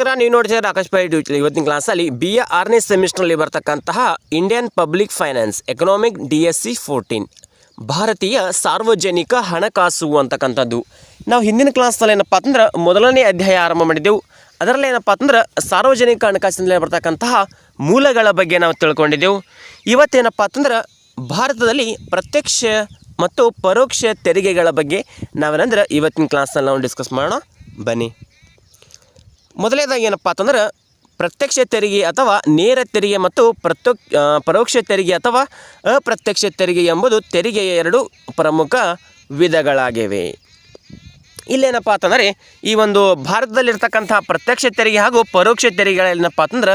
ನಮಸ್ಕಾರ ನೀವು ನೋಡ್ತಿದ್ದಾರೆ ಆಕಾಶ್ ಪೈ ಡ್ಯೂಟಿ ಇವತ್ತಿನ ಕ್ಲಾಸಲ್ಲಿ ಬಿ ಎ ಆರನೇ ಸೆಮಿಸ್ಟ್ರಲ್ಲಿ ಬರ್ತಕ್ಕಂತಹ Indian public finance economic D S C fourteen ಭಾರತೀಯ ಸಾರ್ವಜನಿಕ ಹಣಕಾಸು ಅಂತಕ್ಕಂಥದ್ದು. ನಾವು ಹಿಂದಿನ ಕ್ಲಾಸ್ನಲ್ಲಿ ಏನಪ್ಪ ಅಂದ್ರೆ ಮೊದಲನೇ ಅಧ್ಯಾಯ ಆರಂಭ ಮಾಡಿದ್ದೆವು. ಅದರಲ್ಲಿ ಏನಪ್ಪ ಅಂದ್ರೆ ಸಾರ್ವಜನಿಕ ಹಣಕಾಸಿನಲ್ಲಿ ಬರ್ತಕ್ಕಂತಹ ಮೂಲಗಳ ಬಗ್ಗೆ ನಾವು ತಿಳ್ಕೊಂಡಿದ್ದೆವು. ಇವತ್ತೇನಪ್ಪ ಅಂತಂದ್ರೆ ಭಾರತದಲ್ಲಿ ಪ್ರತ್ಯಕ್ಷ ಮತ್ತು ಪರೋಕ್ಷ ತೆರಿಗೆಗಳ ಬಗ್ಗೆ ನಾವೇನಂದ್ರೆ ಇವತ್ತಿನ ಕ್ಲಾಸ್ನಲ್ಲಿ ನಾವು ಡಿಸ್ಕಸ್ ಮಾಡೋಣ. ಬನ್ನಿ. ಮೊದಲನೇದಾಗಿ ಏನಪ್ಪ ಅಂತಂದ್ರೆ ಪ್ರತ್ಯಕ್ಷ ತೆರಿಗೆ ಅಥವಾ ನೇರ ತೆರಿಗೆ ಮತ್ತು ಪ್ರತ್ಯಕ್ ಪರೋಕ್ಷ ತೆರಿಗೆ ಅಥವಾ ಅಪ್ರತ್ಯಕ್ಷ ತೆರಿಗೆ ಎಂಬುದು ತೆರಿಗೆಯ ಎರಡು ಪ್ರಮುಖ ವಿಧಗಳಾಗಿವೆ. ಇಲ್ಲೇನಪ್ಪ ಅಂತಂದರೆ ಈ ಒಂದು ಭಾರತದಲ್ಲಿರ್ತಕ್ಕಂಥ ಪ್ರತ್ಯಕ್ಷ ತೆರಿಗೆ ಹಾಗೂ ಪರೋಕ್ಷ ತೆರಿಗೆಗಳೇನಪ್ಪ ಅಂತಂದ್ರೆ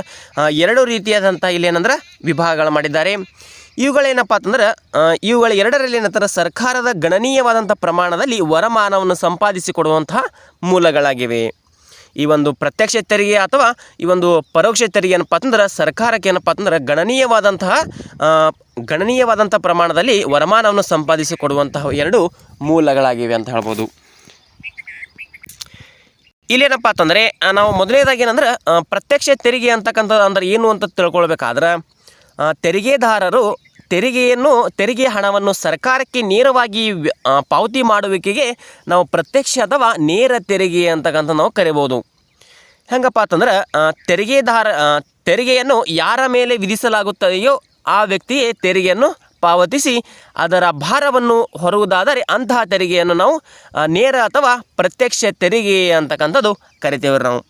ಎರಡು ರೀತಿಯಾದಂಥ ಇಲ್ಲೇನಂದ್ರೆ ವಿಭಾಗಗಳು ಮಾಡಿದ್ದಾರೆ. ಇವುಗಳೇನಪ್ಪ ಅಂತಂದ್ರೆ ಇವುಗಳ ಎರಡರಲ್ಲಿ ಏನಂತಾರೆ ಸರ್ಕಾರದ ಗಣನೀಯವಾದಂಥ ಪ್ರಮಾಣದಲ್ಲಿ ವರಮಾನವನ್ನು ಸಂಪಾದಿಸಿಕೊಡುವಂತಹ ಮೂಲಗಳಾಗಿವೆ. ಈ ಒಂದು ಪ್ರತ್ಯಕ್ಷ ತೆರಿಗೆ ಅಥವಾ ಈ ಒಂದು ಪರೋಕ್ಷ ತೆರಿಗೆ ಏನಪ್ಪ ಅಂತಂದ್ರೆ ಸರ್ಕಾರಕ್ಕೆ ಏನಪ್ಪ ಅಂತಂದ್ರೆ ಗಣನೀಯವಾದಂತಹ ಗಣನೀಯವಾದಂಥ ಪ್ರಮಾಣದಲ್ಲಿ ವರಮಾನವನ್ನು ಸಂಪಾದಿಸಿಕೊಡುವಂತಹ ಎರಡು ಮೂಲಗಳಾಗಿವೆ ಅಂತ ಹೇಳ್ಬೋದು. ಇಲ್ಲೇನಪ್ಪ ಅಂತಂದರೆ ನಾವು ಮೊದಲನೇದಾಗಿ ಏನಂದ್ರೆ ಪ್ರತ್ಯಕ್ಷ ತೆರಿಗೆ ಅಂತಕ್ಕಂಥದ್ದು ಅಂದ್ರೆ ಏನು ಅಂತ ತಿಳ್ಕೊಳ್ಬೇಕಾದ್ರೆ ತೆರಿಗೆದಾರರು ತೆರಿಗೆಯನ್ನು, ತೆರಿಗೆ ಹಣವನ್ನು ಸರ್ಕಾರಕ್ಕೆ ನೇರವಾಗಿ ಪಾವತಿ ಮಾಡುವಿಕೆಗೆ ನಾವು ಪ್ರತ್ಯಕ್ಷ ಅಥವಾ ನೇರ ತೆರಿಗೆ ಅಂತಕ್ಕಂಥ ನಾವು ಕರಿಬೋದು. ಹೆಂಗಪ್ಪ ಅಂತಂದ್ರೆ ತೆರಿಗೆದಾರ ತೆರಿಗೆಯನ್ನು ಯಾರ ಮೇಲೆ ವಿಧಿಸಲಾಗುತ್ತದೆಯೋ ಆ ವ್ಯಕ್ತಿಯೇ ತೆರಿಗೆಯನ್ನು ಪಾವತಿಸಿ ಅದರ ಭಾರವನ್ನು ಹೊರುವುದಾದರೆ ಅಂತಹ ತೆರಿಗೆಯನ್ನು ನಾವು ನೇರ ಅಥವಾ ಪ್ರತ್ಯಕ್ಷ ತೆರಿಗೆ ಅಂತಕ್ಕಂಥದ್ದು ಕರಿತೇವೆ ನಾವು.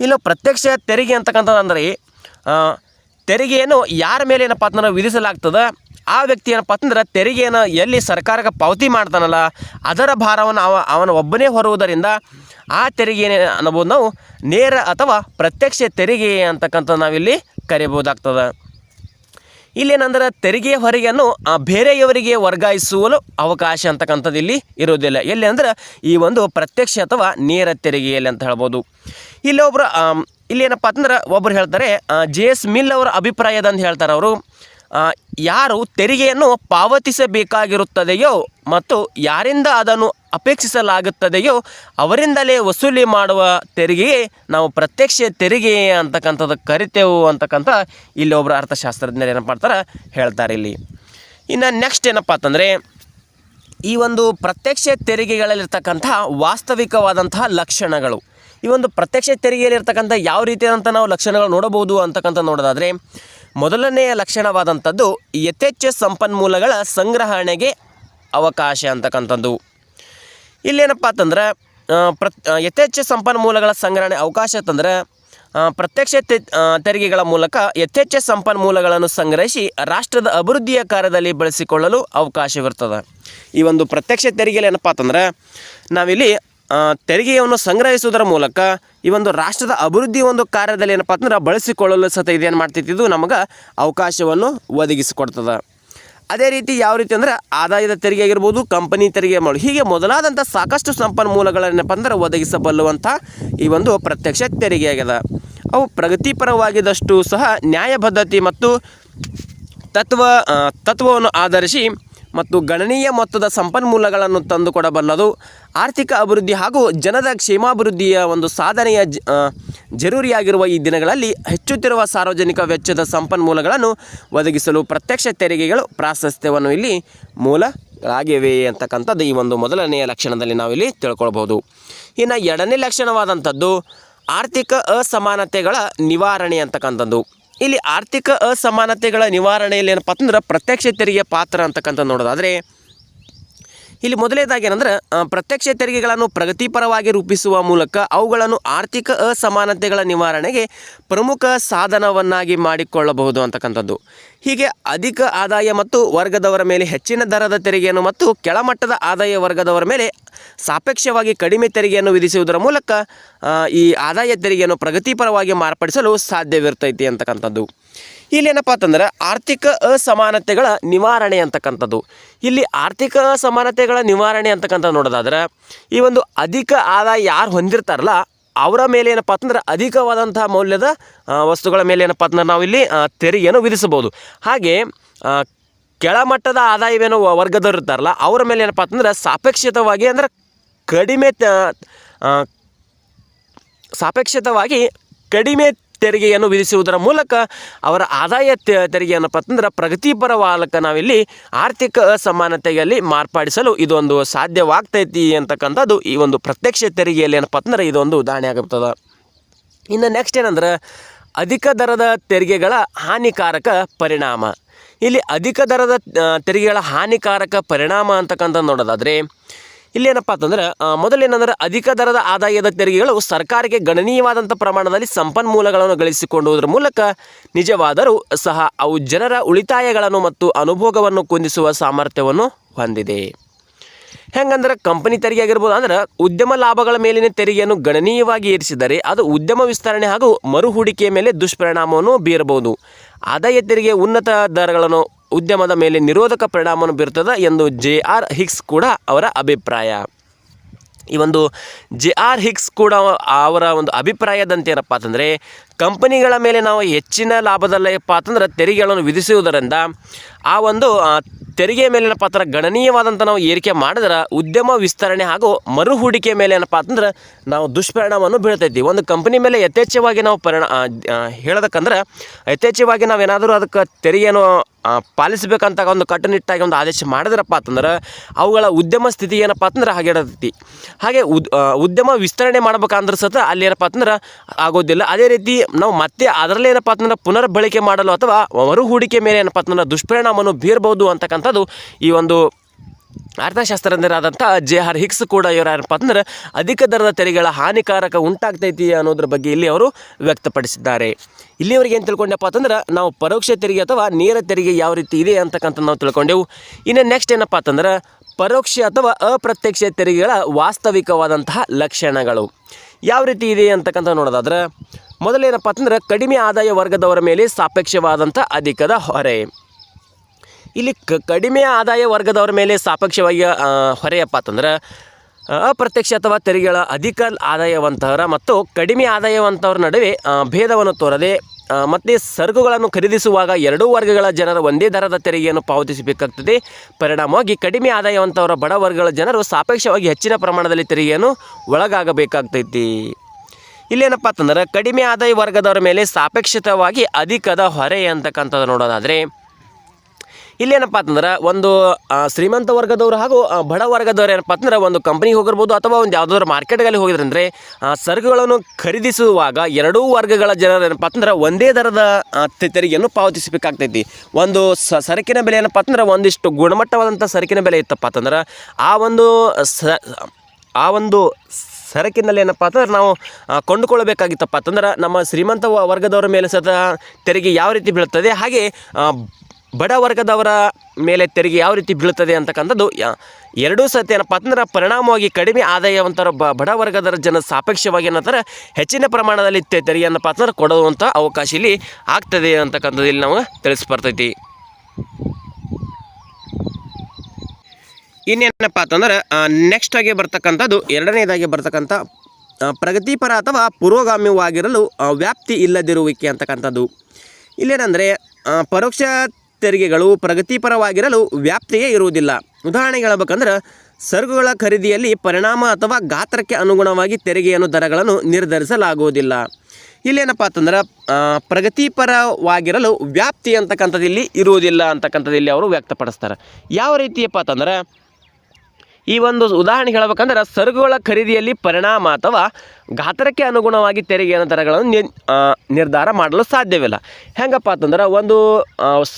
ಇಲ್ಲ ಪ್ರತ್ಯಕ್ಷ ತೆರಿಗೆ ಅಂತಕ್ಕಂಥದ್ದು ಅಂದರೆ ತೆರಿಗೆಯನ್ನು ಯಾರ ಮೇಲೆ ಏನಪ್ಪ ಅಂತಂದ್ರೆ ವಿಧಿಸಲಾಗ್ತದೆ? ಆ ವ್ಯಕ್ತಿ ಏನಪ್ಪ ಅಂತಂದ್ರೆ ತೆರಿಗೆಯನ್ನು ಎಲ್ಲಿ ಸರ್ಕಾರಕ್ಕೆ ಪಾವತಿ ಮಾಡ್ತಾನಲ್ಲ, ಅದರ ಭಾರವನ್ನು ಅವ, ಅವನ ಒಬ್ಬನೇ ಹೊರುವುದರಿಂದ ಆ ತೆರಿಗೆ ಅನ್ನಬೋದು ನಾವು ನೇರ ಅಥವಾ ಪ್ರತ್ಯಕ್ಷ ತೆರಿಗೆ ಅಂತಕ್ಕಂಥ ನಾವಿಲ್ಲಿ ಕರೆಯಬಹುದಾಗ್ತದೆ. ಇಲ್ಲೇನಂದ್ರೆ ತೆರಿಗೆ ಹೊರಗೆಯನ್ನು ಬೇರೆಯವರಿಗೆ ವರ್ಗಾಯಿಸುವಲು ಅವಕಾಶ ಅಂತಕ್ಕಂಥದ್ದು ಇಲ್ಲಿ ಇರೋದಿಲ್ಲ ಎಲ್ಲಿ ಅಂದ್ರೆ ಈ ಒಂದು ಪ್ರತ್ಯಕ್ಷ ಅಥವಾ ನೇರ ತೆರಿಗೆಯಲ್ಲಿ ಅಂತ ಹೇಳ್ಬೋದು. ಇಲ್ಲಿ ಏನಪ್ಪ ಅಂದ್ರೆ ಒಬ್ಬರು ಹೇಳ್ತಾರೆ ಜೆ ಎಸ್ ಮಿಲ್ ಅವರ ಅಭಿಪ್ರಾಯದಂದು ಹೇಳ್ತಾರೆ ಅವರು. ಯಾರು ತೆರಿಗೆಯನ್ನು ಪಾವತಿಸಬೇಕಾಗಿರುತ್ತದೆಯೋ ಮತ್ತು ಯಾರಿಂದ ಅದನ್ನು ಅಪೇಕ್ಷಿಸಲಾಗುತ್ತದೆಯೋ ಅವರಿಂದಲೇ ವಸೂಲಿ ಮಾಡುವ ತೆರಿಗೆಯೇ ನಾವು ಪ್ರತ್ಯಕ್ಷ ತೆರಿಗೆ ಅಂತಕ್ಕಂಥದ್ದು ಕರಿತೇವು ಅಂತಕ್ಕಂಥ ಇಲ್ಲಿ ಒಬ್ಬರು ಅರ್ಥಶಾಸ್ತ್ರಜ್ಞರು ಏನಪ್ಪ ಅಂತಾರೆ, ಹೇಳ್ತಾರೆ ಇಲ್ಲಿ. ಇನ್ನು ನೆಕ್ಸ್ಟ್ ಏನಪ್ಪ ಅಂತಂದರೆ, ಈ ಒಂದು ಪ್ರತ್ಯಕ್ಷ ತೆರಿಗೆಗಳಲ್ಲಿರ್ತಕ್ಕಂಥ ವಾಸ್ತವಿಕವಾದಂತಹ ಲಕ್ಷಣಗಳು. ಈ ಒಂದು ಪ್ರತ್ಯಕ್ಷ ತೆರಿಗೆಯಲ್ಲಿರ್ತಕ್ಕಂಥ ಯಾವ ರೀತಿಯಾದಂಥ ನಾವು ಲಕ್ಷಣಗಳು ನೋಡಬಹುದು ಅಂತಕ್ಕಂಥ ನೋಡೋದಾದರೆ, ಮೊದಲನೆಯ ಲಕ್ಷಣವಾದಂಥದ್ದು ಯಥೇಚ್ಛ ಸಂಪನ್ಮೂಲಗಳ ಸಂಗ್ರಹಣೆಗೆ ಅವಕಾಶ ಅಂತಕ್ಕಂಥದ್ದು. ಇಲ್ಲೇನಪ್ಪ ಅಂತಂದ್ರೆ ಪ್ರತ್ ಯಥೇಚ್ಛ ಸಂಪನ್ಮೂಲಗಳ ಸಂಗ್ರಹಣೆ ಅವಕಾಶ ಅಂತಂದ್ರೆ ಪ್ರತ್ಯಕ್ಷ ತೆರಿಗೆಗಳ ಮೂಲಕ ಯಥೇಚ್ಛ ಸಂಪನ್ಮೂಲಗಳನ್ನು ಸಂಗ್ರಹಿಸಿ ರಾಷ್ಟ್ರದ ಅಭಿವೃದ್ಧಿಯ ಕಾರ್ಯದಲ್ಲಿ ಬಳಸಿಕೊಳ್ಳಲು ಅವಕಾಶವಿರ್ತದೆ. ಈ ಒಂದು ಪ್ರತ್ಯಕ್ಷ ತೆರಿಗೆಯಲ್ಲಿ ಏನಪ್ಪ ಅಂತಂದ್ರೆ, ನಾವಿಲ್ಲಿ ತೆರಿಗೆಯನ್ನು ಸಂಗ್ರಹಿಸುವುದರ ಮೂಲಕ ಈ ಒಂದು ರಾಷ್ಟ್ರದ ಅಭಿವೃದ್ಧಿ ಒಂದು ಕಾರ್ಯದಲ್ಲಿ ಏನಪ್ಪ ಅಂದ್ರೆ ಬಳಸಿಕೊಳ್ಳಲು ಸತ ಇದೇನು ಮಾಡ್ತೈತಿ ಇದು ನಮಗೆ ಅವಕಾಶವನ್ನು ಒದಗಿಸಿಕೊಡ್ತದೆ. ಅದೇ ರೀತಿ ಯಾವ ರೀತಿ ಅಂದರೆ ಆದಾಯದ ತೆರಿಗೆ ಆಗಿರ್ಬೋದು, ಕಂಪನಿ ತೆರಿಗೆ ಹೀಗೆ ಮೊದಲಾದಂಥ ಸಾಕಷ್ಟು ಸಂಪನ್ಮೂಲಗಳೇನಪ್ಪ ಅಂದ್ರೆ ಒದಗಿಸಬಲ್ಲುವಂಥ ಈ ಒಂದು ಪ್ರತ್ಯಕ್ಷ ತೆರಿಗೆ ಆಗ್ಯದ. ಅವು ಪ್ರಗತಿಪರವಾಗಿದ್ದಷ್ಟು ಸಹ ನ್ಯಾಯಬದ್ಧತೆ ಮತ್ತು ತತ್ವ ತತ್ವವನ್ನು ಆಧರಿಸಿ ಮತ್ತು ಗಣನೀಯ ಮೊತ್ತದ ಸಂಪನ್ಮೂಲಗಳನ್ನು ತಂದುಕೊಡಬಲ್ಲದು ಆರ್ಥಿಕ ಅಭಿವೃದ್ಧಿ ಹಾಗೂ ಜನದ ಕ್ಷೇಮಾಭಿವೃದ್ಧಿಯ ಒಂದು ಸಾಧನೆಯ ಜರೂರಿಯಾಗಿರುವ ಈ ದಿನಗಳಲ್ಲಿ ಹೆಚ್ಚುತ್ತಿರುವ ಸಾರ್ವಜನಿಕ ವೆಚ್ಚದ ಸಂಪನ್ಮೂಲಗಳನ್ನು ಒದಗಿಸಲು ಪ್ರತ್ಯಕ್ಷ ತೆರಿಗೆಗಳು ಪ್ರಾಶಸ್ತ್ಯವನ್ನು ಇಲ್ಲಿ ಮೂಲಗಳಾಗಿವೆ ಅಂತಕ್ಕಂಥದ್ದು ಈ ಒಂದು ಮೊದಲನೆಯ ಲಕ್ಷಣದಲ್ಲಿ ನಾವಿಲ್ಲಿ ತಿಳ್ಕೊಳ್ಬೋದು ಇನ್ನು ಎರಡನೇ ಲಕ್ಷಣವಾದಂಥದ್ದು ಆರ್ಥಿಕ ಅಸಮಾನತೆಗಳ ನಿವಾರಣೆ ಅಂತಕ್ಕಂಥದ್ದು. ಇಲ್ಲಿ ಆರ್ಥಿಕ ಅಸಮಾನತೆಗಳ ನಿವಾರಣೆಯಲ್ಲಿ ಏನಪ್ಪ ಅಂತಂದ್ರೆ ಪ್ರತ್ಯಕ್ಷ ತೆರಿಗೆ ಪಾತ್ರ ಅಂತಕ್ಕಂಥ ನೋಡೋದಾದರೆ ಇಲ್ಲಿ ಮೊದಲನೇದಾಗಿ ಏನಂದ್ರೆ ಪ್ರತ್ಯಕ್ಷ ತೆರಿಗೆಗಳನ್ನು ಪ್ರಗತಿಪರವಾಗಿ ರೂಪಿಸುವ ಮೂಲಕ ಅವುಗಳನ್ನು ಆರ್ಥಿಕ ಅಸಮಾನತೆಗಳ ನಿವಾರಣೆಗೆ ಪ್ರಮುಖ ಸಾಧನವನ್ನಾಗಿ ಮಾಡಿಕೊಳ್ಳಬಹುದು ಅಂತಕ್ಕಂಥದ್ದು. ಹೀಗೆ ಅಧಿಕ ಆದಾಯ ಮತ್ತು ವರ್ಗದವರ ಮೇಲೆ ಹೆಚ್ಚಿನ ದರದ ತೆರಿಗೆಯನ್ನು ಮತ್ತು ಕೆಳಮಟ್ಟದ ಆದಾಯ ವರ್ಗದವರ ಮೇಲೆ ಸಾಪೇಕ್ಷವಾಗಿ ಕಡಿಮೆ ತೆರಿಗೆಯನ್ನು ವಿಧಿಸುವುದರ ಮೂಲಕ ಈ ಆದಾಯ ತೆರಿಗೆಯನ್ನು ಪ್ರಗತಿಪರವಾಗಿ ಮಾರ್ಪಡಿಸಲು ಸಾಧ್ಯವಿರ್ತೈತಿ ಅಂತಕ್ಕಂಥದ್ದು. ಇಲ್ಲೇನಪ್ಪ ಅಂತಂದ್ರೆ ಆರ್ಥಿಕ ಅಸಮಾನತೆಗಳ ನಿವಾರಣೆ ಅಂತಕ್ಕಂಥದ್ದು. ಇಲ್ಲಿ ಆರ್ಥಿಕ ಅಸಮಾನತೆಗಳ ನಿವಾರಣೆ ಅಂತಕ್ಕಂಥ ನೋಡೋದಾದ್ರೆ, ಈ ಒಂದು ಅಧಿಕ ಆದಾಯ ಯಾರು ಹೊಂದಿರ್ತಾರಲ್ಲ, ಅವರ ಮೇಲೆ ಏನಪ್ಪ ಅಂತಂದ್ರೆ ಅಧಿಕವಾದಂತಹ ಮೌಲ್ಯದ ವಸ್ತುಗಳ ಮೇಲೆ ಏನಪ್ಪ ಅಂತಂದ್ರೆ ನಾವಿಲ್ಲಿ ಇಲ್ಲಿ ತೆರಿಗೆಯನ್ನು ವಿಧಿಸಬಹುದು. ಹಾಗೆ ಕೆಳಮಟ್ಟದ ಆದಾಯವೇನೋ ವರ್ಗದವರು ಇರ್ತಾರಲ್ಲ, ಅವರ ಮೇಲೆ ಏನಪ್ಪ ಅಂತಂದ್ರೆ ಸಾಪೇಕ್ಷಿತವಾಗಿ ಅಂದ್ರೆ ಕಡಿಮೆ ಸಾಪೇಕ್ಷಿತವಾಗಿ ಕಡಿಮೆ ತೆರಿಗೆಯನ್ನು ವಿಧಿಸುವುದರ ಮೂಲಕ ಅವರ ಆದಾಯ ತೆರಿಗೆ ಏನಪ್ಪ ಅಂತಂದ್ರೆ ಪ್ರಗತಿಪರ ವಾಲಕ ನಾವಿಲ್ಲಿ ಆರ್ಥಿಕ ಅಸಮಾನತೆಯಲ್ಲಿ ಮಾರ್ಪಾಡಿಸಲು ಇದೊಂದು ಸಾಧ್ಯವಾಗ್ತೈತಿ ಅಂತಕ್ಕಂಥದ್ದು ಈ ಒಂದು ಪ್ರತ್ಯಕ್ಷ ತೆರಿಗೆಯಲ್ಲಿ ಏನಪ್ಪ ಅಂತಂದ್ರೆ ಇದೊಂದು ಉದಾಹರಣೆ ಆಗಿರ್ತದೆ ಇನ್ನು ನೆಕ್ಸ್ಟ್ ಏನಂದ್ರೆ ಅಧಿಕ ದರದ ತೆರಿಗೆಗಳ ಹಾನಿಕಾರಕ ಪರಿಣಾಮ. ಇಲ್ಲಿ ಅಧಿಕ ದರದ ತೆರಿಗೆಗಳ ಹಾನಿಕಾರಕ ಪರಿಣಾಮ ಅಂತಕ್ಕಂಥ ನೋಡೋದಾದರೆ ಇಲ್ಲಿ ಏನಪ್ಪ ಅಂತಂದ್ರೆ ಮೊದಲೇನಂದ್ರೆ ಅಧಿಕ ದರದ ಆದಾಯದ ತೆರಿಗೆಗಳು ಸರ್ಕಾರಕ್ಕೆ ಗಣನೀಯವಾದಂಥ ಪ್ರಮಾಣದಲ್ಲಿ ಸಂಪನ್ಮೂಲಗಳನ್ನು ಗಳಿಸಿಕೊಳ್ಳುವುದರ ಮೂಲಕ ನಿಜವಾದರೂ ಸಹ ಅವು ಜನರ ಉಳಿತಾಯಗಳನ್ನು ಮತ್ತು ಅನುಭೋಗವನ್ನು ಕುಂದಿಸುವ ಸಾಮರ್ಥ್ಯವನ್ನು ಹೊಂದಿದೆ. ಹೆಂಗಂದ್ರೆ ಕಂಪನಿ ತೆರಿಗೆ ಆಗಿರ್ಬೋದು ಅಂದ್ರೆ ಉದ್ಯಮ ಲಾಭಗಳ ಮೇಲಿನ ತೆರಿಗೆಯನ್ನು ಗಣನೀಯವಾಗಿ ಏರಿಸಿದರೆ ಅದು ಉದ್ಯಮ ವಿಸ್ತರಣೆ ಹಾಗೂ ಮರು ಹೂಡಿಕೆಯ ಮೇಲೆ ದುಷ್ಪರಿಣಾಮವನ್ನು ಬೀರಬಹುದು. ಆದಾಯ ತೆರಿಗೆ ಉನ್ನತ ದರಗಳನ್ನು ಉದ್ಯಮದ ಮೇಲೆ ನಿರೋಧಕ ಪರಿಣಾಮವನ್ನು ಬೀರುತ್ತದೆ ಎಂದು ಜೆ ಆರ್ ಹಿಕ್ಸ್ ಕೂಡ ಅವರ ಅಭಿಪ್ರಾಯ. ಈ ಒಂದು ಜೆ ಆರ್ ಹಿಕ್ಸ್ ಕೂಡ ಅವರ ಒಂದು ಅಭಿಪ್ರಾಯದಂತೆ ಏನಪ್ಪ ಅಂತಂದರೆ, ಕಂಪನಿಗಳ ಮೇಲೆ ನಾವು ಹೆಚ್ಚಿನ ಲಾಭದಲ್ಲಪ್ಪ ಅಂತಂದ್ರೆ ತೆರಿಗೆಗಳನ್ನು ವಿಧಿಸುವುದರಿಂದ ಆ ಒಂದು ತೆರಿಗೆ ಮೇಲೆ ಏನಪ್ಪ ಅಂದ್ರೆ ಗಣನೀಯವಾದಂಥ ನಾವು ಏರಿಕೆ ಮಾಡಿದ್ರೆ ಉದ್ಯಮ ವಿಸ್ತರಣೆ ಹಾಗೂ ಮರು ಹೂಡಿಕೆ ಮೇಲೆ ಏನಪ್ಪ ಅಂತಂದ್ರೆ ನಾವು ದುಷ್ಪರಿಣಾಮವನ್ನು ಬೀಳ್ತೈತಿ. ಒಂದು ಕಂಪನಿ ಮೇಲೆ ಯಥೇಚ್ಛವಾಗಿ ನಾವು ಪರಿಣ ಹೇಳೋದಕ್ಕಂದ್ರೆ ಯಥೇಚ್ಛವಾಗಿ ನಾವೇನಾದರೂ ಅದಕ್ಕೆ ತೆರಿಗೆಯನ್ನು ಪಾಲಿಸಬೇಕಂತ ಒಂದು ಕಟ್ಟುನಿಟ್ಟಾಗಿ ಒಂದು ಆದೇಶ ಮಾಡಿದ್ರಪ್ಪ ಅಂತಂದ್ರೆ ಅವುಗಳ ಉದ್ಯಮ ಸ್ಥಿತಿ ಏನಪ್ಪ ಅಂತಂದ್ರೆ ಹಾಗೆ ಇರ್ತೈತಿ. ಹಾಗೆ ಉದ್ ಉದ್ಯಮ ವಿಸ್ತರಣೆ ಮಾಡ್ಬೇಕಂದ್ರೆ ಸತ ಅಲ್ಲಿ ಏನಪ್ಪ ಅಂತಂದ್ರೆ ಆಗೋದಿಲ್ಲ. ಅದೇ ರೀತಿ ನಾವು ಮತ್ತೆ ಅದರಲ್ಲೇ ಏನಪ್ಪ ಅಂತಂದ್ರೆ ಪುನರ್ ಬಳಕೆ ಮಾಡಲು ಅಥವಾ ಮರು ಹೂಡಿಕೆ ಮೇಲೆ ಏನಪ್ಪ ಅಂತಂದ್ರೆ ದುಷ್ಪರಿಣಾಮವನ್ನು ಬೀರ್ಬೋದು ಅಂತಕ್ಕಂಥದ್ದು ಈ ಒಂದು ಅರ್ಥಶಾಸ್ತ್ರಜ್ಞರಾದಂಥ ಜೆ ಆರ್ ಹಿಕ್ಸ್ ಕೂಡ ಇವರು ಏನಪ್ಪ ಅಂದ್ರೆ ಅಧಿಕ ದರದ ತೆರಿಗೆಗಳ ಹಾನಿಕಾರಕ ಉಂಟಾಗ್ತೈತಿ ಅನ್ನೋದ್ರ ಬಗ್ಗೆ ಇಲ್ಲಿ ಅವರು ವ್ಯಕ್ತಪಡಿಸಿದ್ದಾರೆ. ಇಲ್ಲಿವರೆಗೆ ಏನು ತಿಳ್ಕೊಂಡಪ್ಪ ಅಂತಂದ್ರೆ ನಾವು ಪರೋಕ್ಷ ತೆರಿಗೆ ಅಥವಾ ನೇರ ತೆರಿಗೆ ಯಾವ ರೀತಿ ಇದೆ ಅಂತಕ್ಕಂಥ ನಾವು ತಿಳ್ಕೊಂಡೆವು. ಇನ್ನು ನೆಕ್ಸ್ಟ್ ಏನಪ್ಪ ಅಂತಂದ್ರೆ ಪರೋಕ್ಷ ಅಥವಾ ಅಪ್ರತ್ಯಕ್ಷ ತೆರಿಗೆಗಳ ವಾಸ್ತವಿಕವಾದಂತಹ ಲಕ್ಷಣಗಳು. ಯಾವ ರೀತಿ ಇದೆ ಅಂತಕ್ಕಂಥ ನೋಡೋದಾದ್ರೆ ಮೊದಲೇನಪ್ಪ ಅಂತಂದ್ರೆ ಕಡಿಮೆ ಆದಾಯ ವರ್ಗದವರ ಮೇಲೆ ಸಾಪೇಕ್ಷವಾದಂಥ ಅಧಿಕದ ಹೊರೆ. ಇಲ್ಲಿ ಕ ಕಡಿಮೆ ಆದಾಯ ವರ್ಗದವರ ಮೇಲೆ ಸಾಪೇಕ್ಷವಾಗಿ ಹೊರೆಯಪ್ಪ ಅಂತಂದ್ರೆ ಅಪ್ರತ್ಯಕ್ಷ ಅಥವಾ ತೆರಿಗೆಗಳ ಅಧಿಕ ಆದಾಯವಂತಹರ ಮತ್ತು ಕಡಿಮೆ ಆದಾಯವಂಥವ್ರ ನಡುವೆ ಭೇದವನ್ನು ತೋರದೆ ಮತ್ತು ಸರಕುಗಳನ್ನು ಖರೀದಿಸುವಾಗ ಎರಡೂ ವರ್ಗಗಳ ಜನರು ಒಂದೇ ದರದ ತೆರಿಗೆಯನ್ನು ಪಾವತಿಸಬೇಕಾಗ್ತದೆ. ಪರಿಣಾಮವಾಗಿ ಕಡಿಮೆ ಆದಾಯವಂತವರ ಬಡ ವರ್ಗಗಳ ಜನರು ಸಾಪೇಕ್ಷವಾಗಿ ಹೆಚ್ಚಿನ ಪ್ರಮಾಣದಲ್ಲಿ ತೆರಿಗೆಯನ್ನು ಒಳಗಾಗಬೇಕಾಗ್ತೈತಿ. ಇಲ್ಲೇನಪ್ಪ ಅಂತಂದ್ರೆ, ಕಡಿಮೆ ಆದಾಯ ವರ್ಗದವರ ಮೇಲೆ ಸಾಪೇಕ್ಷಿತವಾಗಿ ಅಧಿಕದ ಹೊರೆ ಅಂತಕ್ಕಂಥದ್ದು ನೋಡೋದಾದರೆ ಇಲ್ಲೇನಪ್ಪ ಅಂತಂದ್ರೆ ಒಂದು ಶ್ರೀಮಂತ ವರ್ಗದವರು ಹಾಗೂ ಬಡ ವರ್ಗದವರು ಏನಪ್ಪ ಅಂತಂದ್ರೆ ಒಂದು ಕಂಪ್ನಿಗೆ ಹೋಗಿರ್ಬೋದು ಅಥವಾ ಒಂದು ಯಾವುದಾದ್ರು ಮಾರ್ಕೆಟ್ಗಳಲ್ಲಿ ಹೋಗಿದ್ರಂದ್ರೆ ಸರಕುಗಳನ್ನು ಖರೀದಿಸುವಾಗ ಎರಡೂ ವರ್ಗಗಳ ಜನರು ಏನಪ್ಪ ಅಂತಂದ್ರೆ ಒಂದೇ ದರದ ತೆರಿಗೆಯನ್ನು ಪಾವತಿಸಬೇಕಾಗ್ತೈತಿ. ಒಂದು ಸರಕಿನ ಬೆಲೆ ಏನಪ್ಪ ಅಂತಂದ್ರೆ ಒಂದಿಷ್ಟು ಗುಣಮಟ್ಟವಾದಂಥ ಸರಕಿನ ಬೆಲೆ ಇತ್ತಪ್ಪ ಅಂತಂದ್ರೆ, ಆ ಒಂದು ಸ, ಆ ಒಂದು ಸರಕಿನಲ್ಲಿ ಏನಪ್ಪ ಅಂತಂದ್ರೆ ನಾವು ಕೊಂಡುಕೊಳ್ಳಬೇಕಾಗಿತ್ತಪ್ಪ ಅಂತಂದ್ರೆ ನಮ್ಮ ಶ್ರೀಮಂತ ವರ್ಗದವರ ಮೇಲೆ ಸತ ತೆರಿಗೆ ಯಾವ ರೀತಿ ಬೀಳುತ್ತದೆ, ಹಾಗೆ ಬಡ ವರ್ಗದವರ ಮೇಲೆ ತೆರಿಗೆ ಯಾವ ರೀತಿ ಬೀಳುತ್ತದೆ ಅಂತಕ್ಕಂಥದ್ದು ಎರಡೂ ಸತಿ ಏನಪ್ಪ ಅಂತಂದ್ರೆ ಪರಿಣಾಮವಾಗಿ ಕಡಿಮೆ ಆದಾಯವಂತರ ಬಡ ವರ್ಗದ ಜನ ಸಾಪೇಕ್ಷವಾಗಿ ಏನಂತಾರೆ ಹೆಚ್ಚಿನ ಪ್ರಮಾಣದಲ್ಲಿ ತೆರಿಗೆಯನ್ನಪ್ಪ ಅಂತಂದ್ರೆ ಕೊಡುವಂಥ ಅವಕಾಶ ಇಲ್ಲಿ ಆಗ್ತದೆ ಅಂತಕ್ಕಂಥದ್ದು ಇಲ್ಲಿ ನಾವು ತಿಳಿಸ್ಬರ್ತೈತಿ ಇನ್ನೇನಪ್ಪ ಅಂತಂದ್ರೆ ನೆಕ್ಸ್ಟ್ ಆಗಿ ಬರ್ತಕ್ಕಂಥದ್ದು, ಎರಡನೇದಾಗಿ ಬರ್ತಕ್ಕಂಥ ಪ್ರಗತಿಪರ ಅಥವಾ ಪುರೋಗಾಮಿವಾಗಿರಲು ವ್ಯಾಪ್ತಿ ಇಲ್ಲದಿರುವಿಕೆ ಅಂತಕ್ಕಂಥದ್ದು. ಇಲ್ಲೇನಂದರೆ ಪರೋಕ್ಷ ತೆರಿಗೆಗಳು ಪ್ರಗತಿಪರವಾಗಿರಲು ವ್ಯಾಪ್ತಿಯೇ ಇರುವುದಿಲ್ಲ. ಉದಾಹರಣೆಗೆ ಹೇಳ್ಬೇಕಂದ್ರೆ, ಸರಕುಗಳ ಖರೀದಿಯಲ್ಲಿ ಪರಿಣಾಮ ಅಥವಾ ಗಾತ್ರಕ್ಕೆ ಅನುಗುಣವಾಗಿ ತೆರಿಗೆಯನ್ನು ದರಗಳನ್ನು ನಿರ್ಧರಿಸಲಾಗುವುದಿಲ್ಲ. ಇಲ್ಲೇನಪ್ಪ ಅಂತಂದ್ರೆ ಪ್ರಗತಿಪರವಾಗಿರಲು ವ್ಯಾಪ್ತಿ ಅಂತಕ್ಕಂಥದ್ದು ಇಲ್ಲಿ ಇರುವುದಿಲ್ಲ ಅಂತಕ್ಕಂಥದ್ದು ಇಲ್ಲಿ ಅವರು ವ್ಯಕ್ತಪಡಿಸ್ತಾರೆ. ಯಾವ ರೀತಿಯಪ್ಪ ಅಂತಂದ್ರೆ, ಈ ಒಂದು ಉದಾಹರಣೆ ಹೇಳ್ಬೇಕಂದ್ರೆ, ಸರಕುಗಳ ಖರೀದಿಯಲ್ಲಿ ಪರಿಣಾಮ ಅಥವಾ ಗಾತ್ರಕ್ಕೆ ಅನುಗುಣವಾಗಿ ತೆರಿಗೆಯ ದರಗಳನ್ನು ನಿರ್ಧಾರ ಮಾಡಲು ಸಾಧ್ಯವಿಲ್ಲ. ಹೆಂಗಪ್ಪ ಅಂತಂದ್ರೆ ಒಂದು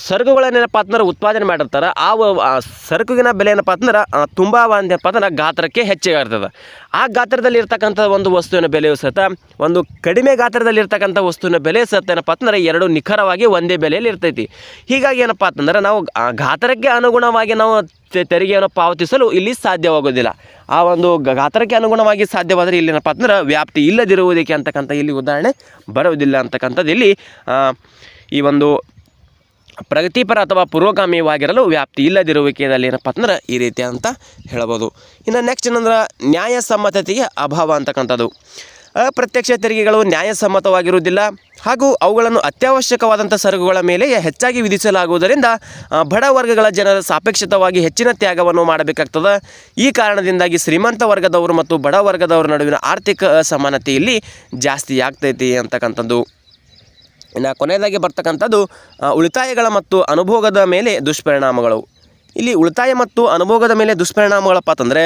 ಸರಕುಗಳನ್ನೇನಪ್ಪ ಅಂತಂದ್ರೆ ಉತ್ಪಾದನೆ ಮಾಡಿರ್ತಾರೆ. ಆ ಸರಕುಗಿನ ಬೆಲೆ ಏನಪ್ಪ ಅಂತಂದ್ರೆ ತುಂಬ ಒಂದೇನಪ್ಪ ಅಂದ್ರೆ ಗಾತ್ರಕ್ಕೆ ಹೆಚ್ಚಿಗೆ ಆ ಗಾತ್ರದಲ್ಲಿ ಇರ್ತಕ್ಕಂಥ ಒಂದು ವಸ್ತುವಿನ ಬೆಲೆಯು ಸಹಿತ, ಒಂದು ಕಡಿಮೆ ಗಾತ್ರದಲ್ಲಿ ಇರ್ತಕ್ಕಂಥ ವಸ್ತುವಿನ ಬೆಲೆ ಸಹಿತ ಏನಪ್ಪ ಅಂತಂದ್ರೆ ಎರಡು ನಿಖರವಾಗಿ ಒಂದೇ ಬೆಲೆಯಲ್ಲಿ ಇರ್ತೈತಿ. ಹೀಗಾಗಿ ಏನಪ್ಪ ಅಂತಂದ್ರೆ ನಾವು ಗಾತ್ರಕ್ಕೆ ಅನುಗುಣವಾಗಿ ನಾವು ತೆರಿಗೆಯನ್ನು ಪಾವತಿಸಲು ಇಲ್ಲಿ ಸಾಧ್ಯವಾಗೋದಿಲ್ಲ ಆ ಒಂದು ಗಾತ್ರಕ್ಕೆ ಅನುಗುಣವಾಗಿ ಸಾಧ್ಯವಾದರೆ ಇಲ್ಲಿ ಅಂದ್ರೆ ವ್ಯಾಪ್ತಿ ಇಲ್ಲದಿರುವುದಕ್ಕೆ ಅಂತಕ್ಕಂಥ ಇಲ್ಲಿ ಉದಾಹರಣೆ ಬರುವುದಿಲ್ಲ ಅಂತಕ್ಕಂಥದ್ದು. ಇಲ್ಲಿ ಈ ಒಂದು ಪ್ರಗತಿಪರ ಅಥವಾ ಪುರೋಗಾಮಿವಾಗಿರಲು ವ್ಯಾಪ್ತಿ ಇಲ್ಲದಿರುವಿಕೆಯಲ್ಲಿ ಏನಪ್ಪ ಅಂದ್ರೆ ಈ ರೀತಿ ಅಂತ ಹೇಳ್ಬೋದು. ಇನ್ನು ನೆಕ್ಸ್ಟ್ ಏನಂದ್ರೆ ನ್ಯಾಯಸಮ್ಮತತೆಗೆ ಅಭಾವ ಅಂತಕ್ಕಂಥದ್ದು. ಅಪ್ರತ್ಯಕ್ಷ ತೆರಿಗೆಗಳು ನ್ಯಾಯಸಮ್ಮತವಾಗಿರುವುದಿಲ್ಲ ಹಾಗೂ ಅವುಗಳನ್ನು ಅತ್ಯವಶ್ಯಕವಾದಂಥ ಸರಕುಗಳ ಮೇಲೆ ಹೆಚ್ಚಾಗಿ ವಿಧಿಸಲಾಗುವುದರಿಂದ ಬಡ ವರ್ಗಗಳ ಜನರ ಸಾಪೇಕ್ಷಿತವಾಗಿ ಹೆಚ್ಚಿನ ತ್ಯಾಗವನ್ನು ಮಾಡಬೇಕಾಗ್ತದೆ. ಈ ಕಾರಣದಿಂದಾಗಿ ಶ್ರೀಮಂತ ವರ್ಗದವರು ಮತ್ತು ಬಡ ವರ್ಗದವರ ನಡುವಿನ ಆರ್ಥಿಕ ಅಸಮಾನತೆ ಇಲ್ಲಿ ಜಾಸ್ತಿ ಆಗ್ತೈತಿ ಅಂತಕ್ಕಂಥದ್ದು. ಇನ್ನು ಕೊನೆಯದಾಗಿ ಬರ್ತಕ್ಕಂಥದ್ದು ಉಳಿತಾಯಗಳ ಮತ್ತು ಅನುಭೋಗದ ಮೇಲೆ ದುಷ್ಪರಿಣಾಮಗಳು. ಇಲ್ಲಿ ಉಳಿತಾಯ ಮತ್ತು ಅನುಭೋಗದ ಮೇಲೆ ದುಷ್ಪರಿಣಾಮಗಳಪ್ಪ ಅಂತಂದರೆ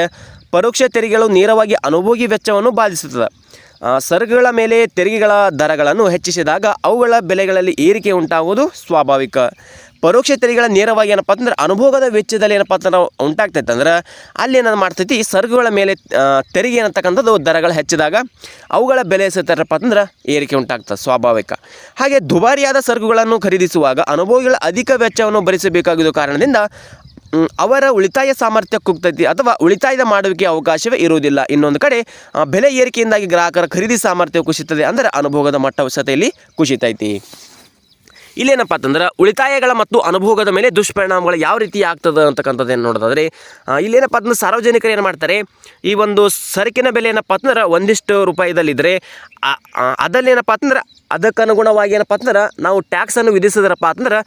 ಪರೋಕ್ಷ ತೆರಿಗೆಗಳು ನೇರವಾಗಿ ಅನುಭೋಗಿ ವೆಚ್ಚವನ್ನು ಬಾಧಿಸುತ್ತದೆ. ಸರಕುಗಳ ಮೇಲೆ ತೆರಿಗೆಗಳ ದರಗಳನ್ನು ಹೆಚ್ಚಿಸಿದಾಗ ಅವುಗಳ ಬೆಲೆಗಳಲ್ಲಿ ಏರಿಕೆ ಉಂಟಾಗುವುದು ಸ್ವಾಭಾವಿಕ. ಪರೋಕ್ಷ ತೆರಿಗೆಗಳ ನೇರವಾಗಿ ಏನಪ್ಪ ಅಂತಂದ್ರೆ ಅನುಭೋಗದ ವೆಚ್ಚದಲ್ಲಿ ಏನಪ್ಪ ಅಂದ್ರೆ ಉಂಟಾಗ್ತೈತೆ ಅಂದ್ರೆ ಅಲ್ಲಿ ಏನಾದ್ರು ಮಾಡ್ತೈತಿ, ಸರಕುಗಳ ಮೇಲೆ ತೆರಿಗೆ ಏನತಕ್ಕಂಥದ್ದು ದರಗಳು ಹೆಚ್ಚಿದಾಗ ಅವುಗಳ ಬೆಲೆ ಸತ್ತರಪ್ಪ ಅಂದ್ರೆ ಏರಿಕೆ ಉಂಟಾಗ್ತದೆ ಸ್ವಾಭಾವಿಕ. ಹಾಗೆ ದುಬಾರಿಯಾದ ಸರಕುಗಳನ್ನು ಖರೀದಿಸುವಾಗ ಅನುಭೋಗಿಗಳ ಅಧಿಕ ವೆಚ್ಚವನ್ನು ಭರಿಸಬೇಕಾಗಿದ್ದ ಕಾರಣದಿಂದ ಅವರ ಉಳಿತಾಯ ಸಾಮರ್ಥ್ಯ ಕುಗ್ತೈತಿ ಅಥವಾ ಉಳಿತಾಯದ ಮಾಡುವಿಕೆ ಅವಕಾಶವೇ ಇರುವುದಿಲ್ಲ. ಇನ್ನೊಂದು ಕಡೆ ಬೆಲೆ ಏರಿಕೆಯಿಂದಾಗಿ ಗ್ರಾಹಕರ ಖರೀದಿ ಸಾಮರ್ಥ್ಯ ಕುಸಿತದೆ ಅಂದರೆ ಅನುಭೋಗದ ಮಟ್ಟ ಸತೆಯಲ್ಲಿ ಕುಸಿತೈತಿ. ಇಲ್ಲೇನಪ್ಪ ಅಂತಂದ್ರೆ ಉಳಿತಾಯಗಳ ಮತ್ತು ಅನುಭೋಗದ ಮೇಲೆ ದುಷ್ಪರಿಣಾಮಗಳು ಯಾವ ರೀತಿ ಆಗ್ತದೆ ಅಂತಕ್ಕಂಥದ್ದೇನು ನೋಡೋದಾದ್ರೆ ಇಲ್ಲೇನಪ್ಪ ಅಂದ್ರೆ ಸಾರ್ವಜನಿಕರು ಏನು ಮಾಡ್ತಾರೆ, ಈ ಒಂದು ಸರಕಿನ ಬೆಲೆ ಏನಪ್ಪ ಅಂತಂದ್ರೆ ಒಂದಿಷ್ಟು ರೂಪಾಯಿದಲ್ಲಿದ್ದರೆ ಅದಲ್ಲೇನಪ್ಪ ಅಂತಂದ್ರೆ ಅದಕ್ಕನುಗುಣವಾಗಿ ಏನಪ್ಪ ಅಂತಂದ್ರೆ ನಾವು ಟ್ಯಾಕ್ಸನ್ನು ವಿಧಿಸಿದ್ರಪ್ಪ ಅಂತಂದ್ರೆ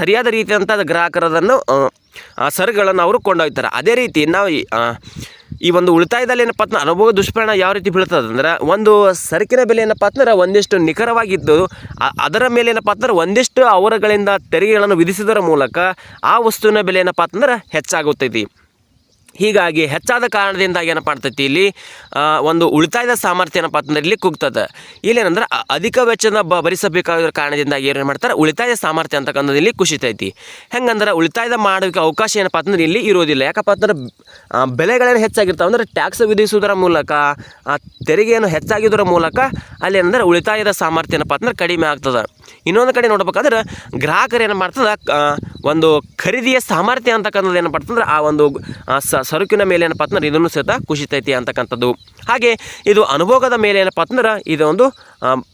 ಸರಿಯಾದ ರೀತಿಯಂಥ ಗ್ರಾಹಕರದನ್ನು ಆ, ಸರಕುಗಳನ್ನು ಅವರು ಕೊಂಡೊಯ್ತಾರೆ. ಅದೇ ರೀತಿ ನಾವು ಈ, ಒಂದು ಉಳಿತಾಯದಲ್ಲಿ ಏನಪ್ಪ ಅಂದ್ರೆ ಅನುಭವ ದುಷ್ಪರಿಣಾಮ ಯಾವ ರೀತಿ ಬೀಳ್ತದೆ ಅಂದ್ರೆ ಒಂದು ಸರಕಿನ ಬೆಲೆ ಏನಪ್ಪ ಅಂದ್ರೆ ಒಂದಿಷ್ಟು ನಿಖರವಾಗಿದ್ದು ಅದರ ಮೇಲೆ ಏನಪ್ಪ ಅಂದ್ರೆ ಒಂದಿಷ್ಟು ಅವರುಗಳಿಂದ ತೆರಿಗೆಗಳನ್ನು ವಿಧಿಸಿದರ ಮೂಲಕ ಆ ವಸ್ತುವಿನ ಬೆಲೆ ಏನಪ್ಪ ಅಂತಂದ್ರೆ ಹೆಚ್ಚಾಗುತ್ತೈತಿ ಹೀಗಾಗಿ ಹೆಚ್ಚಾದ ಕಾರಣದಿಂದ ಏನಪ್ಪ ಮಾಡ್ತೈತಿ ಇಲ್ಲಿ ಒಂದು ಉಳಿತಾಯದ ಸಾಮರ್ಥ್ಯ ಏನಪ್ಪ ಅಂತಂದ್ರೆ ಇಲ್ಲಿ ಕುಗ್ತದೆ. ಇಲ್ಲೇನಂದ್ರೆ ಅಧಿಕ ವೆಚ್ಚನ ಬ, ಭರಿಸಬೇಕಾಗಿರೋ ಕಾರಣದಿಂದಾಗಿ ಏನು ಮಾಡ್ತಾರೆ? ಉಳಿತಾಯ ಸಾಮರ್ಥ್ಯ ಅಂತಕ್ಕಂಥದ್ದು ಇಲ್ಲಿ ಕುಸಿತೈತಿ ಹೆಂಗಂದ್ರೆ ಉಳಿತಾಯದ ಮಾಡೋಕ್ಕೆ ಅವಕಾಶ ಏನಪ್ಪ ಅಂತಂದ್ರೆ ಇಲ್ಲಿ ಇರೋದಿಲ್ಲ. ಯಾಕಪ್ಪ ಅಂತಂದ್ರೆ ಬೆಲೆಗಳೇನು ಹೆಚ್ಚಾಗಿರ್ತಾವೆ? ಅಂದ್ರೆ ಟ್ಯಾಕ್ಸ್ ವಿಧಿಸುವುದರ ಮೂಲಕ ತೆರಿಗೆಯನ್ನು ಹೆಚ್ಚಾಗಿದ್ದರ ಮೂಲಕ ಅಲ್ಲಿ ಏನಂದ್ರೆ ಉಳಿತಾಯದ ಸಾಮರ್ಥ್ಯ ಏನಪ್ಪ ಅಂತಂದ್ರೆ ಕಡಿಮೆ ಆಗ್ತದೆ. ಇನ್ನೊಂದು ಕಡೆ ನೋಡ್ಬೇಕಾದ್ರೆ ಗ್ರಾಹಕರು ಏನು ಮಾಡ್ತದೆ ಒಂದು ಖರೀದಿಯ ಸಾಮರ್ಥ್ಯ ಅಂತಕ್ಕಂಥದ್ದು ಏನಪ್ಪ ಅಂತಂದ್ರೆ ಆ ಒಂದು ಸ- ಸರಕಿನ ಮೇಲೆ ಏನಪ್ಪ ಅಂತಂದ್ರೆ ಇದನ್ನು ಸಹಿತ ಕುಸಿತೈತಿ ಅಂತಕ್ಕಂಥದ್ದು. ಹಾಗೆ ಇದು ಅನುಭೋಗದ ಮೇಲೆ ಏನಪ್ಪ ಅಂತಂದ್ರೆ ಇದೊಂದು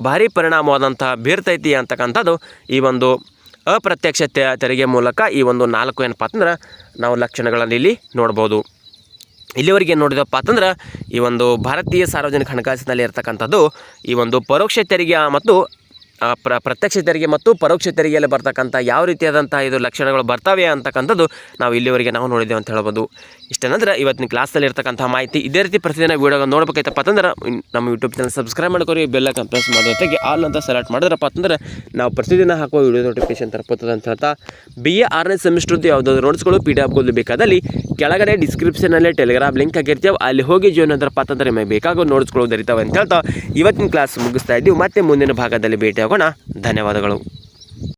ಭಾರಿ ಪರಿಣಾಮವಾದಂಥ ಬೀರ್ತೈತಿ ಅಂತಕ್ಕಂಥದ್ದು ಈ ಒಂದು ಅಪ್ರತ್ಯಕ್ಷ ತೆರಿಗೆ ಮೂಲಕ ಈ ಒಂದು ನಾಲ್ಕು ಏನಪ್ಪ ಅಂತಂದ್ರೆ ನಾವು ಲಕ್ಷಣಗಳನ್ನು ಇಲ್ಲಿ ನೋಡ್ಬೋದು. ಇಲ್ಲಿವರೆಗೆ ನೋಡಿದಪ್ಪ ಅಂತಂದ್ರೆ ಈ ಒಂದು ಭಾರತೀಯ ಸಾರ್ವಜನಿಕ ಹಣಕಾಸಿನಲ್ಲಿ ಇರತಕ್ಕಂಥದ್ದು ಈ ಒಂದು ಪರೋಕ್ಷ ತೆರಿಗೆ ಮತ್ತು ಪ್ರ, ಪ್ರತ್ಯಕ್ಷ ತೆರಿಗೆ ಮತ್ತು ಪರೋಕ್ಷ ತೆರಿಗೆಯಲ್ಲಿ ಬರ್ತಕ್ಕಂಥ ಯಾವ ರೀತಿಯಾದಂಥ ಇದು ಲಕ್ಷಣಗಳು ಬರ್ತವೆ ಅಂತಕ್ಕಂಥದ್ದು ನಾವು ಇಲ್ಲಿವರೆಗೆ ನಾವು ನೋಡಿದ್ದೇವೆ ಅಂತ ಹೇಳ್ಬೋದು. ಇಷ್ಟೇನಂದ್ರೆ ಇವತ್ತಿನ ಕ್ಲಾಸಲ್ಲಿ ಇರ್ತಕ್ಕಂಥ ಮಾಹಿತಿ ಇದೇ ರೀತಿ ಪ್ರತಿದಿನ ವೀಡಿಯೋ ನೋಡಬೇಕಾಯ್ತಪ್ಪ ಅಂತಂದ್ರೆ ನಮ್ಮ ಯೂಟ್ಯೂಬ್ ಚಾನಲ್ ಸಬ್ಸ್ಕ್ರೈಬ್ ಮಾಡ್ಕೊರಿ ಬೆಲ್ಲ ಪ್ರೆಸ್ ಮಾಡೋ ಜೊತೆಗೆ ಆಲ್ ಅಂತ ಸೆಲೆಕ್ಟ್ ಮಾಡಿದ್ರಪ್ಪ ಅಂತಂದ್ರೆ ನಾವು ಪ್ರತಿದಿನ ಹಾಕುವ ವೀಡಿಯೋ ನೋಟಿಫಿಕೇಶನ್ ತರಪುತ್ತದೆ ಅಂತ ಹೇಳ್ತಾ ಬಿ ಎ ಆರನೇ ಸೆಮಿಸ್ಟ್ರದ್ದು ಯಾವುದಾದ್ರು ನೋಟ್ಸ್ಗಳು ಪಿ ಡಿ ಎಫ್ಗಳು ಬೇಕಾದಲ್ಲಿ ಕೆಳಗಡೆ ಡಿಸ್ಕ್ರಿಪ್ಷನಲ್ಲಿ ಟೆಲಿಗ್ರಾಮ್ ಲಿಂಕ್ ಆಗಿರ್ತೇವೆ ಅಲ್ಲಿ ಹೋಗಿ ಜೀವನ ಅಂತಂದ್ರೆ ನಿಮಗೆ ಬೇಕಾಗೋ ನೋಟ್ಸ್ಗಳು ಅಂತ ಹೇಳ್ತಾ, ಇವತ್ತಿನ ಕ್ಲಾಸ್ ಮುಗಿಸ್ತಾ ಇದ್ದೀವಿ, ಮತ್ತೆ ಮುಂದಿನ ಭಾಗದಲ್ಲಿ ಭೇಟಿ ಆಗೋಣ ಧನ್ಯವಾದಗಳು.